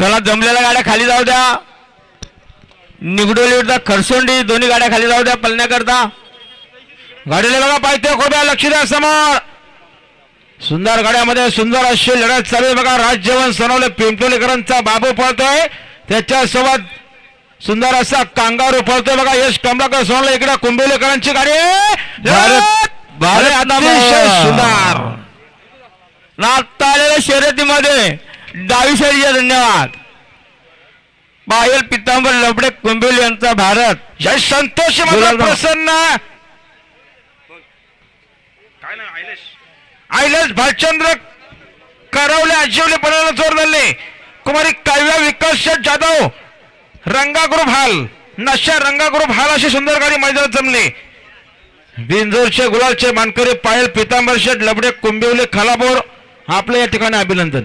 चला जमलेल्या गाड्या खाली जाऊ द्या. निगडोली विरुद्ध खरसोंडी दोन्ही गाड्या खाली जाऊ द्या पळण्याकरता. गाडीला बघा पाहिजे खोब्या लक्ष द्या समोर. सुंदर गाड्यामध्ये सुंदर अशी लढत चालू आहे. बघा राजजेवण सनवले पिंपलोलीकरांचा बाबू पळतोय. त्याच्यासोबत सुंदर असा कांगारू पळतोय. बघा यश कमलाकर सोनवले इकडे कुंभोलीकरांची गाडी. सुंदर. आलेल्या शर्यतीमध्ये डावी शर्यत धन्यवाद. बाहेर पितांबर लबडे कुंभोली यांचा भारत. जय संतोष प्रसन्न. आयलस भालचंद्र करवले आजीवले पणाला जोर धरले. कुमारी काव्या विकास जाधव रंगा ग्रुप हाल नशा रंगा ग्रुप हाल अशी सुंदर गाडी मैदानात जमले. बिंजोरचे गुलालचे मानकरी पायल पितांबर शेठ लबडे कुंभिवले खालापूर आपलं या ठिकाणी अभिनंदन.